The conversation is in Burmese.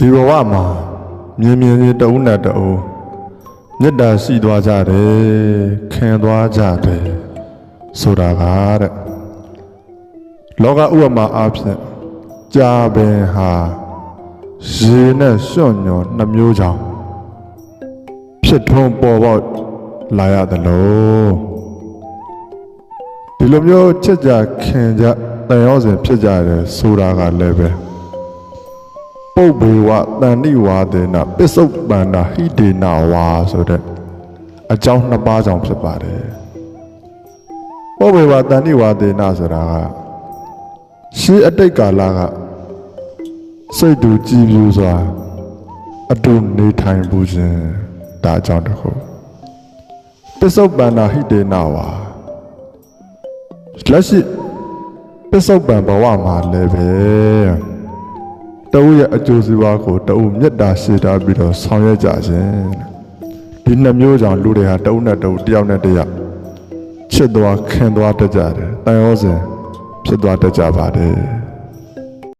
ဒီဘဝမှာမြင်မြင်ချင်းတဦးနဲ့တဦးမေတ္တာရှိသွားကြတယ်ခင်သွားကြတယ်ဆိုတာကတဲ့လောကဥပမာအဖြစ်ကြာပင်ဟာရေနဲ့ရွှွန့်ညွန်နှမျိုးကြောင့်ဖြစ်ထွန်းပေါ်ပေါက်လာရတယ်လို့ဒီလိုမျိုးချစ်ကြခင်ကြတန်ရောစဉ်ဖြစ်ကြတယ်ဆိုတာကလည်းပဲ ပုပ်ဘေဝတန်တိဝါဒေနပစ္စုပန္နာဟိဒေနဝါဆိုတဲ့အကြောင်းနှစ်ပါးကြောင့်ဖြစ်ပါတယ်ပုပ်ဘေဝတန်တိဝါဒေနဆိုတာကရှေးအတိတ်ကာလကစိတ်တူကြည်ပြူစွာအတူနေထိုင်မှုခြင်းဒါအကြောင်းတစ်ခုပစ္စုပန္နာဟိဒေနဝါလက်ရှိပစ္စုပန်ဘဝမှာလည်းပဲ တအုပ်ရဲ့အကျိုးစီးပွားကိုတအုပ်မေတ္တာရှေ့ထားပြီးတော့ဆောင်ရွက်ကြခြင်းဒီနှစ်မျိုးကြောင့်လူတွေဟာတအုပ်နဲ့တအုပ်တယောက်နဲ့တယောက်ချစ်သွားခင်သွားတတ်ကြတယ်တန်ရောစဉ်ဖြစ်သွားတတ်ကြပါတယ်